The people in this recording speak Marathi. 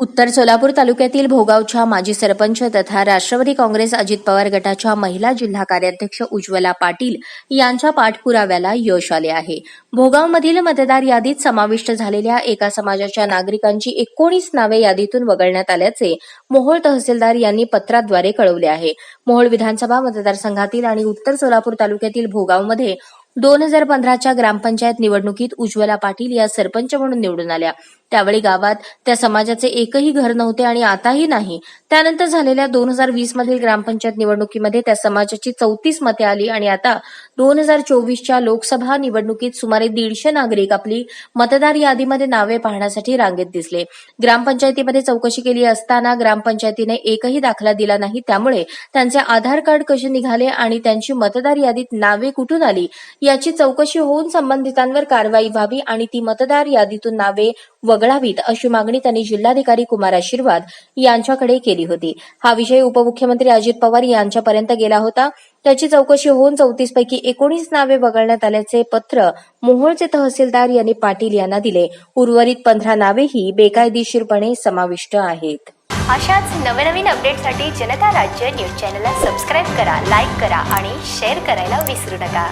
उत्तर सोलापूर तालुक्यातील भोगावच्या माजी सरपंच तथा राष्ट्रवादी काँग्रेस अजित पवार गटाच्या महिला जिल्हा कार्याध्यक्ष उज्ज्वला पाटील यांच्या पाठपुराव्याला यश आले आहे. भोगावमधील मतदार यादीत समाविष्ट झालेल्या एका समाजाच्या नागरिकांची एकोणीस नावे यादीतून वगळण्यात आल्याचे मोहोळ तहसीलदार यांनी पत्राद्वारे कळवले आहे. मोहोळ विधानसभा मतदारसंघातील आणि उत्तर सोलापूर तालुक्यातील भोगावमध्ये दोन हजार पंधराच्या ग्रामपंचायत निवडणुकीत उज्ज्वला पाटील या सरपंच म्हणून निवडून आल्या. त्यावेळी गावात त्या समाजाचे एकही घर नव्हते आणि आताही नाही. त्यानंतर झालेल्या दोन हजार वीस मधील ग्रामपंचायत निवडणुकीमध्ये त्या समाजाची चौतीस मते आली आणि आता दोन हजार चोवीसच्या लोकसभा निवडणुकीत सुमारे दीडशे नागरिक आपली मतदार यादीमध्ये नावे पाहण्यासाठी रांगेत दिसले. ग्रामपंचायतीमध्ये चौकशी केली असताना ग्रामपंचायतीने एकही दाखला दिला नाही. त्यामुळे त्यांचे आधार कार्ड कसे निघाले आणि त्यांची मतदार यादीत नावे कुठून आली? याची चौकशी होऊन संबंधितांवर कारवाई व्हावी आणि ती मतदार यादीतून नावे वगळावीत अशी मागणी त्यांनी जिल्हाधिकारी कुमार आशीर्वाद यांच्याकडे केली होती. हा विषय उपमुख्यमंत्री अजित पवार यांच्यापर्यंत गेला होता. त्याची चौकशी होऊन चौतीस पैकी एकोणीस नावे वगळण्यात आल्याचे पत्र मोहोळचे तहसीलदार यांनी पाटील यांना दिले. उर्वरित पंधरा नावेही बेकायदेशीरपणे समाविष्ट आहेत. अशाच नवनवीन अपडेटसाठी जनता राज्य न्यूज चॅनलला सबस्क्राईब करा लाईक करा आणि शेअर करायला विसरू नका.